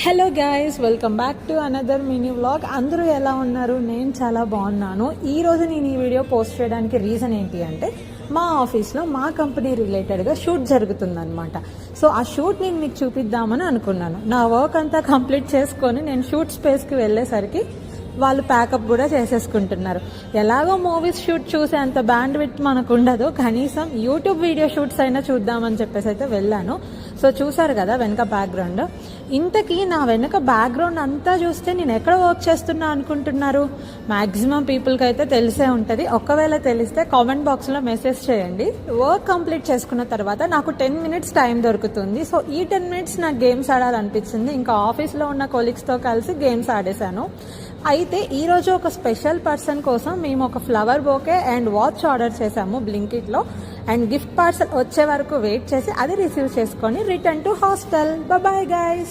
Hello guys welcome back to another mini vlog అందరూ ఎలా ఉన్నారు? నేను చాలా బాగున్నాను. ఈ రోజు నేను ఈ వీడియో పోస్ట్ చేయడానికి రీజన్ ఏంటి అంటే మా ఆఫీస్లో మా కంపెనీ రిలేటెడ్గా షూట్ జరుగుతుందనమాట సో ఆ షూట్ నేను మీకు చూపిద్దామని అనుకున్నాను. నా వర్క్ అంతా కంప్లీట్ చేసుకొని నేను షూట్ స్పేస్కి వెళ్ళేసరికి వాళ్ళు ప్యాకప్ కూడా చేసేసుకుంటున్నారు. ఎలాగో మూవీస్ షూట్ చూసే అంత బ్యాండ్ విత్ మనకు ఉండదు. కనీసం యూట్యూబ్ వీడియో షూట్స్ అయినా చూద్దామని చెప్పేసి అయితే వెళ్ళాను. సో చూసారు కదా వెనక బ్యాక్గ్రౌండ్ ఇంతకీ నా వెనుక బ్యాక్గ్రౌండ్ అంతా చూస్తే నేను ఎక్కడ వర్క్ చేస్తున్నా అనుకుంటున్నారు? మ్యాక్సిమం పీపుల్కి అయితే తెలిసే ఉంటుంది. ఒకవేళ తెలిస్తే కామెంట్ బాక్స్లో మెసేజ్ చేయండి. వర్క్ కంప్లీట్ చేసుకున్న తర్వాత నాకు టెన్ మినిట్స్ టైం దొరుకుతుంది. సో ఈ టెన్ మినిట్స్ నాకు గేమ్స్ ఆడాలనిపించింది. ఇంకా ఆఫీస్లో ఉన్న కొలీగ్స్తో కలిసి గేమ్స్ ఆడేశాను. అయితే ఈరోజు ఒక స్పెషల్ పర్సన్ కోసం మేము ఒక flower bouquet and watch order చేశాము బ్లింకిట్లో అండ్ గిఫ్ట్ పార్సల్ వచ్చే వరకు వెయిట్ చేసి అది రిసీవ్ చేసుకొని return to hostel. Bye guys